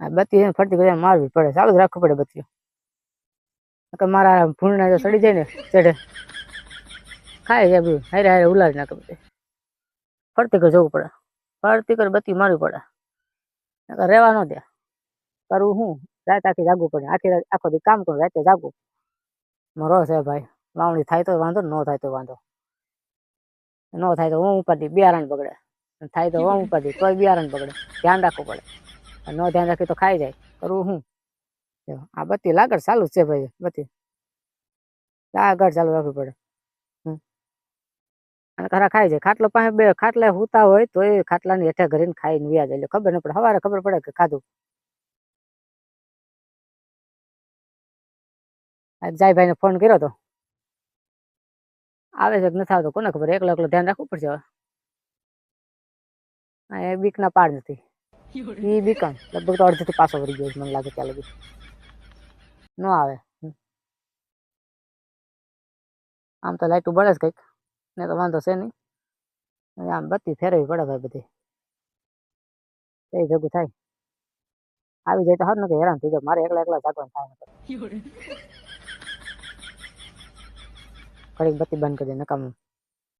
આ બત્તી ફરતી કરી મારવી પડે. ચાલુ જ રાખવું પડે બત્તીઓ. કે મારા ભૂંડના જો સડી જાય ને ચડે ખાય જાય બધું. હારે હારે ઉલાડી નાખે બધે. ફરતી કર જવું પડે. ફરતી કર બત્તી મારવી પડે. નકર રહેવા ન દે. કરવું હું? રાત આખી જાગવું પડે. આખી રાત આખો દી કામ કરું, રાતે જાગવું મરો છે ભાઈ. વાવણી થાય તો વાંધો ન થાય તો વાંધો. ન થાય તો હું ઉપાડી બિયારણ બગડે. થાય તો હું ઉપાડી તોય બિયારણ બગડે. ધ્યાન રાખવું પડે. ન ધ્યાન રાખી તો ખાઈ જાય. કરવું હું? આ બત્તી લાગડ ચાલુ છે ભાઈ બત્તી લાગડ ચાલુ રાખવી પડે. અને ખરા ખાઈ જાય. ખાટલો પાસે બે, ખાટલા હુતા હોય તો એ ખાટલાની હેઠે ઘરીને ખાઈને વ્યાજ એટલે ખબર ન પડે. સવારે ખબર પડે કે ખાધું. આ જાયભાઈને ફોન કર્યો તો. આવે છે કે નથી આવતો? કોને ખબર? એકલો એકલો ધ્યાન રાખવું પડશે હવે. બીક બીકના પાડ નથી. ઈ બીકણ. લગભગ તો અડધેથી પાછો વળી ગયો મને લાગે ત્યાં લગી. ન આવે. આમ તો લાઈટું બળે જ કંઈક. ને તો વાંધો છે નહીં. આમ બત્તી ફેરવી પડે ભાઈ બધી. એ ભેગું થાય. આવી જાય તો હાથ નથી હેરાન થઈ જાય મારે એકલા એકલા જાગવાનું થાય. ઘડીક બત્તી બંધ કરી દે નકામ.